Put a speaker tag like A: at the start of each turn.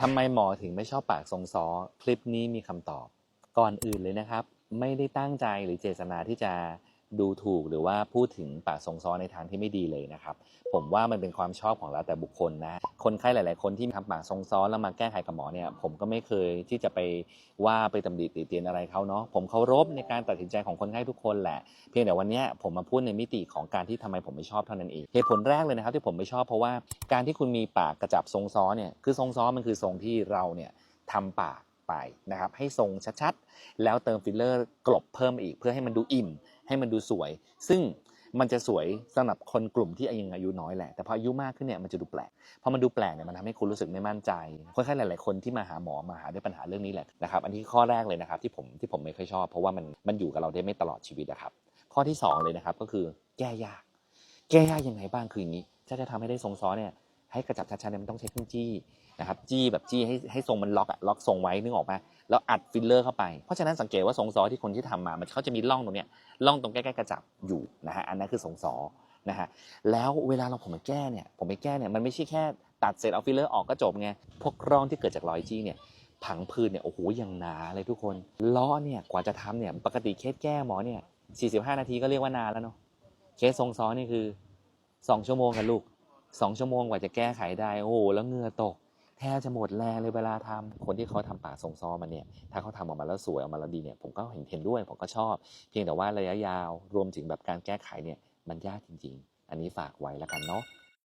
A: ทำไมหมอถึงไม่ชอบปากทรงซ้อคลิปนี้มีคำตอบ ก่อนอื่นเลยนะครับ ไม่ได้ตั้งใจหรือเจตนาที่จะ ดูถูกหรือว่าพูดถึงปากทรงซ้อนในทางที่ไม่ดีเลยนะครับ ผมว่ามันเป็นความชอบของเราแต่บุคคลนะ คนไข้หลาย ๆ คนที่ทำปากทรงซ้อนแล้วมาแก้ไขกับหมอเนี่ย ผมก็ไม่เคยที่จะไปว่าไปตำหนิติเตียนอะไรเขาเนาะ ผมเคารพในการตัดสินใจของคนไข้ทุกคนแหละ เพียงแต่วันนี้ผมมาพูดในมิติของการที่ทำไมผมไม่ชอบเท่านั้นเอง เหตุผลแรกเลยนะครับที่ผมไม่ชอบเพราะว่าการที่คุณมีปากกระจับทรงซ้อนเนี่ย คือทรงซ้อนมันคือทรงที่เราเนี่ยทำปากไปนะครับให้ทรงชัดๆ แล้วเติมฟิลเลอร์กลบเพิ่มอีกเพื่อให้มันดูอิ่ม ให้มันดูสวย ซึ่งมันจะสวยสำหรับคนกลุ่มที่อายุอายุน้อยแหละ แต่พออายุมากขึ้นเนี่ยมันจะดูแปลก พอมันดูแปลกเนี่ยมันทำให้คุณรู้สึกไม่มั่นใจ คนไข้หลาย ๆ คนที่มาหาหมอมาหาด้วยปัญหาเรื่องนี้แหละนะครับ อันนี้ข้อแรกเลยนะครับที่ผมที่ผมไม่ค่อยชอบ เพราะว่ามันมันอยู่กับเราได้ไม่ตลอดชีวิตนะครับ ข้อที่สองเลยนะครับก็คือแก้ยาก แก้ยากยังไงบ้างคืออย่างนี้ ถ้าจะทำให้ได้ทรงซ้อเนี่ยให้กระจับชัดๆเนี่ยมันต้องใช้เครื่องจี้นะครับจี้แบบจี้ให้ให้ทรงมันล็อกอะล็อกทรงไว้นึกออกไหม แล้วอัดฟิลเลอร์เข้าไป เพราะฉะนั้นสังเกตว่าทรงซ้อที่คนที่ทำมา มันเขาจะมีร่องตรงเนี้ยร่องตรงใกล้ๆกระจับอยู่นะฮะ อันนั้นคือทรงซ้อนะฮะ แล้วเวลาเราผมมาแก้เนี่ย ผมไปแก้เนี่ย มันไม่ใช่แค่ตัดเสร็จเอาฟิลเลอร์ออกก็จบไง พวกร่องที่เกิดจากรอยจี้เนี่ย ผังผืดเนี่ย โอ้โห ยังหนาเลยทุกคน ล้อเนี่ย กว่าจะทำเนี่ย ปกติเคสแก้หมอเนี่ย 45 นาทีก็เรียกว่านานแล้วเนาะ เคสทรงซ้อนี่คือสองชั่วโมงกันลูกสองชั่วโมงกว่าจะแก้ไขได้ โอ้โห แล้วเงื่อตก แทบจะหมดแรงเลยเวลาทำคนที่เขาทำปากทรงซ้อมันเนี่ยถ้าเขาทำออกมาแล้วสวยออกมาแล้วดีเนี่ยผมก็เห็นเห็นด้วยผมก็ชอบ เพียงแต่ว่าระยะยาวรวมถึงแบบการแก้ไขเนี่ยมันยากจริง ๆ อันนี้ฝากไว้แล้วกันเนาะ